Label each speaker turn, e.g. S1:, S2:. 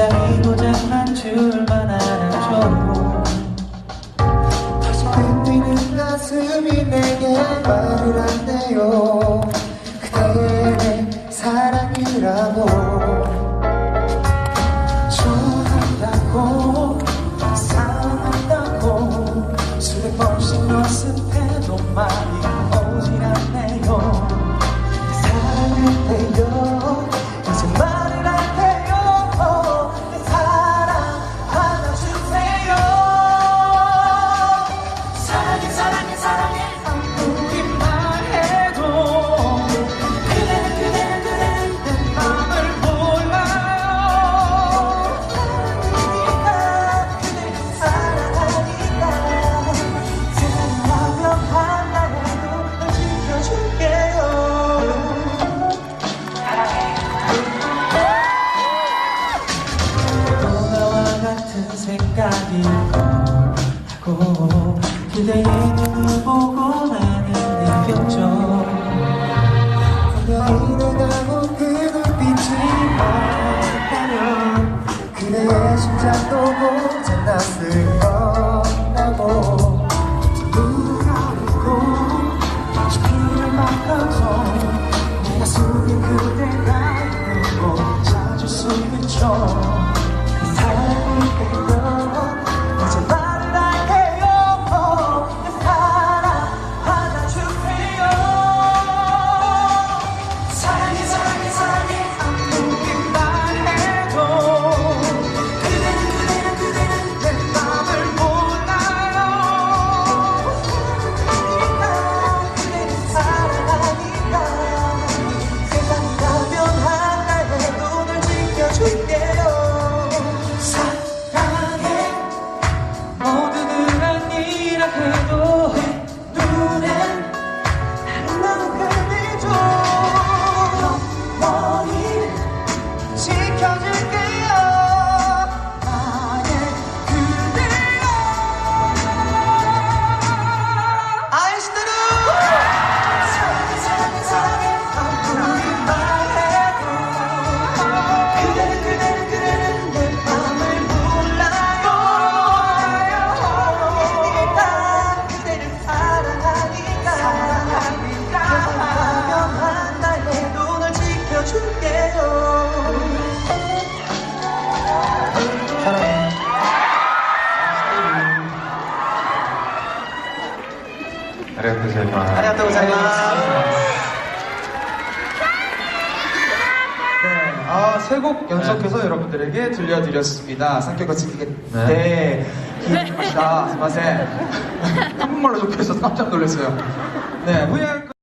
S1: 심장이 도장한 줄만 알아줘 다시 흔드는 가슴이 내게 말을 한대요. 생각이 나고 그대의 눈을 보고 나는 내 표정. 분명히 내가고 그 눈빛이 없다면 그대의
S2: 심장도
S1: 고장났을 아리가또고자이마스
S3: 네, 아, 세곡 연속해서 네. 여러분들에게 들려드렸습니다. 상쾌과 지키게
S2: 네.
S3: 기다 네. 스마세. 한국말로 적혀있어서 깜짝 놀랐어요. 네, 후회